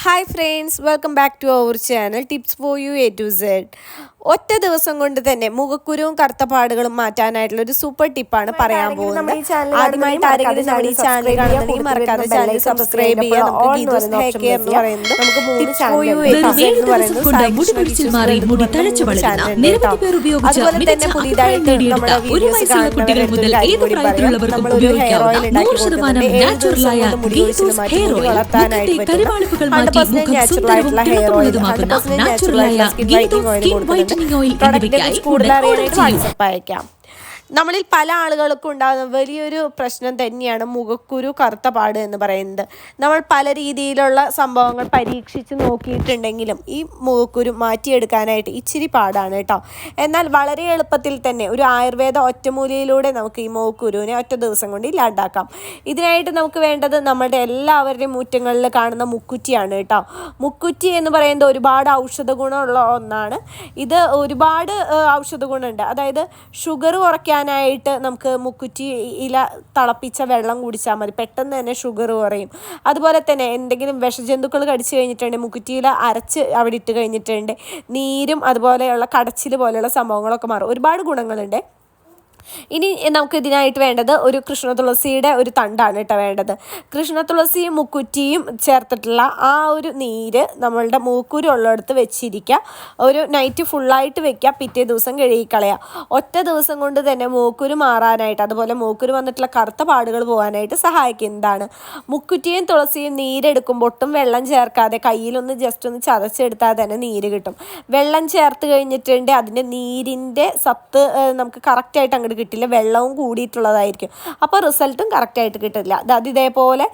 hi friends welcome back to our channel tips for you A to Z ഒറ്റ ദിവസം കൊണ്ട് തന്നെ മുഖക്കുരുവും കറുത്തപാടുകളും മാറ്റാനായിട്ടുള്ള ഒരു സൂപ്പർ ടിപ്പാണ് പറയാൻ പോകുന്നത്. ആദ്യമായിട്ട് ആരെങ്കിലും നമ്മുടെ ഈ ചാനൽ കാണുന്നുണ്ടെങ്കിൽ മറക്കാതെ ചാനൽ സബ്സ്ക്രൈബ് ചെയ്യാം. നമുക്ക് ഗീതൂസ് ഹെയർ കെയർ എന്ന് പറയുന്നത് നമുക്ക് മൂന്ന് അതുപോലെ തന്നെ പുതിയതായിട്ട് നമ്മുടെ videos hair oil skin whitening oil എന്നിവയ്ക്കായി വാട്സപ്പ് അയക്കാം. നമ്മളിൽ പല ആളുകൾക്കും ഉണ്ടാകുന്ന വലിയൊരു പ്രശ്നം തന്നെയാണ് മുഖക്കുരു കറുത്ത പാട് എന്ന് പറയുന്നത്. നമ്മൾ പല രീതിയിലുള്ള സംഭവങ്ങൾ പരീക്ഷിച്ച് നോക്കിയിട്ടുണ്ടെങ്കിലും ഈ മുഖക്കുരു മാറ്റിയെടുക്കാനായിട്ട് ഇച്ചിരി പാടാണ് കേട്ടോ. എന്നാൽ വളരെ എളുപ്പത്തിൽ തന്നെ ഒരു ആയുർവേദ ഒറ്റമൂലിയിലൂടെ നമുക്ക് ഈ മുഖക്കുരുവിനെ ഒറ്റ ദിവസം കൊണ്ട് ഇല്ലാണ്ടാക്കാം. ഇതിനായിട്ട് നമുക്ക് വേണ്ടത് നമ്മുടെ എല്ലാവരുടെയും മുറ്റങ്ങളിൽ കാണുന്ന മുക്കുറ്റിയാണ് കേട്ടോ. മുക്കുറ്റി എന്ന് പറയുന്നത് ഒരുപാട് ഔഷധ ഗുണമുള്ള ഒന്നാണ്. ഇത് ഒരുപാട് ഔഷധ ഗുണമുണ്ട് അതായത് ഷുഗർ കുറയ്ക്കാനായിട്ട് നമുക്ക് മുക്കുറ്റി ഇല തിളപ്പിച്ച വെള്ളം കുടിച്ചാൽ മതി. പെട്ടെന്ന് തന്നെ ഷുഗർ കുറയും. അതുപോലെ തന്നെ എന്തെങ്കിലും വിഷജന്തുക്കൾ കടിച്ചു കഴിഞ്ഞിട്ടുണ്ട് മുക്കുറ്റി ഇല അരച്ച് അവിടെ ഇട്ട് കഴിഞ്ഞിട്ടുണ്ട് നീരും അതുപോലെയുള്ള കടച്ചിൽ പോലെയുള്ള സംഭവങ്ങളൊക്കെ മാറും. ഒരുപാട് ഗുണങ്ങളുണ്ട്. ഇനി നമുക്ക് ഇതിനായിട്ട് വേണ്ടത് ഒരു കൃഷ്ണ തുളസിയുടെ ഒരു തണ്ടാണ് കേട്ടോ വേണ്ടത്. കൃഷ്ണ തുളസിയും മുക്കുറ്റിയും ചേർത്തിട്ടുള്ള ആ ഒരു നീര് നമ്മളുടെ മൂക്കുരു ഉള്ളിടത്ത് വെച്ചിരിക്കുക. ഒരു നൈറ്റ് ഫുള്ളായിട്ട് വെക്കുക. പിറ്റേ ദിവസം കഴുകിക്കളയുക. ഒറ്റ ദിവസം കൊണ്ട് തന്നെ മൂക്കുരു മാറാനായിട്ട് അതുപോലെ മൂക്കുരു വന്നിട്ടുള്ള കറുത്ത പാടുകൾ പോകാനായിട്ട് സഹായിക്കുന്നതാണ് മുക്കുറ്റിയും തുളസിയും നീരെടുക്കുമ്പോൾ ഒട്ടും വെള്ളം ചേർക്കാതെ കയ്യിലൊന്ന് ജസ്റ്റ് ഒന്ന് ചതച്ചെടുത്താൽ തന്നെ നീര് കിട്ടും. വെള്ളം ചേർത്ത് കഴിഞ്ഞിട്ടുണ്ട്. അതിന്റെ നീരിന്റെ സത്ത് നമുക്ക് കറക്റ്റായിട്ട് അങ്ങോട്ട് കിട്ടില്ല വെള്ളവും കൂടിയിട്ടുള്ളതായിരിക്കും. അപ്പോൾ റിസൾട്ടും കറക്റ്റായിട്ട് കിട്ടില്ല. അത് ഇതേപോലെ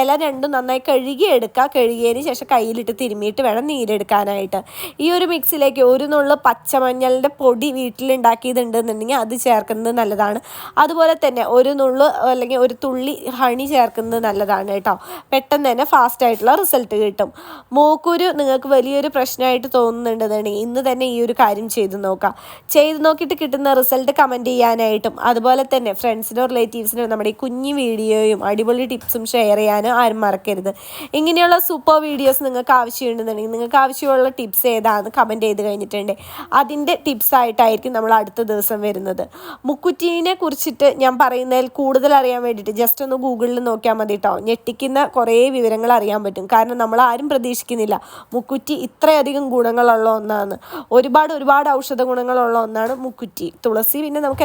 ഇല രണ്ടും നന്നായി കഴുകി എടുക്കുക കഴുകിയതിന് ശേഷം കയ്യിലിട്ട് തിരുമ്മിയിട്ട് വേണം നീരെടുക്കാനായിട്ട്. ഈ ഒരു മിക്സിലേക്ക് ഒരു നുള്ളു പച്ചമഞ്ഞളിന്റെ പൊടി വീട്ടിലുണ്ടാക്കിയതുണ്ടെന്നുണ്ടെങ്കിൽ അത് ചേർക്കുന്നത് നല്ലതാണ്. അതുപോലെ തന്നെ ഒരു നുള്ളു അല്ലെങ്കിൽ ഒരു തുള്ളി ഹണി ചേർക്കുന്നത് നല്ലതാണ് കേട്ടോ. പെട്ടെന്ന് തന്നെ ഫാസ്റ്റ് ആയിട്ടുള്ള റിസൾട്ട് കിട്ടും. മൂക്കുരു നിങ്ങൾക്ക് വലിയൊരു പ്രശ്നമായിട്ട് തോന്നുന്നുണ്ടെന്നുണ്ടെങ്കിൽ ഇന്ന് തന്നെ ഈ ഒരു കാര്യം ചെയ്തു നോക്കാം. ചെയ്ത് നോക്കിയിട്ട് കിട്ടുന്ന റിസൾട്ട് കമന്റ് ചെയ്യാനായിട്ടും. അതുപോലെ തന്നെ ഫ്രണ്ട്സിനോ റിലേറ്റീവ്സിനോ നമ്മുടെ ഈ കുഞ്ഞു വീഡിയോയും അടിപൊളി ടിപ്സും ഷെയർ ചെയ്യാനും ആരും മറക്കരുത്. ഇങ്ങനെയുള്ള സൂപ്പർ വീഡിയോസ് നിങ്ങൾക്ക് ആവശ്യമുണ്ടെന്നുണ്ടെങ്കിൽ നിങ്ങൾക്ക് ആവശ്യമുള്ള ടിപ്സ് ഏതാണെന്ന് കമന്റ് ചെയ്ത് കഴിഞ്ഞിട്ടുണ്ട്. അതിന്റെ ടിപ്സ് ആയിട്ടായിരിക്കും നമ്മൾ അടുത്ത ദിവസം വരുന്നത്. മുക്കുറ്റീനെ കുറിച്ചിട്ട് ഞാൻ പറയുന്നതിൽ കൂടുതൽ അറിയാൻ വേണ്ടിയിട്ട് ജസ്റ്റ് ഒന്ന് ഗൂഗിളിൽ നോക്കിയാൽ മതി കേട്ടോ ഞെട്ടിക്കുന്ന കുറേ വിവരങ്ങൾ അറിയാൻ പറ്റും. കാരണം നമ്മൾ ആരും പ്രതീക്ഷിക്കുന്നില്ല. മുക്കുറ്റി ഇത്രയധികം ഗുണങ്ങളുള്ള ഒന്നാണ്. ഒരുപാട് ഒരുപാട് ഔഷധ ഗുണങ്ങളുള്ള ഒന്നാണ് മുക്കുറ്റി. തുളസി പിന്നെ നമുക്ക്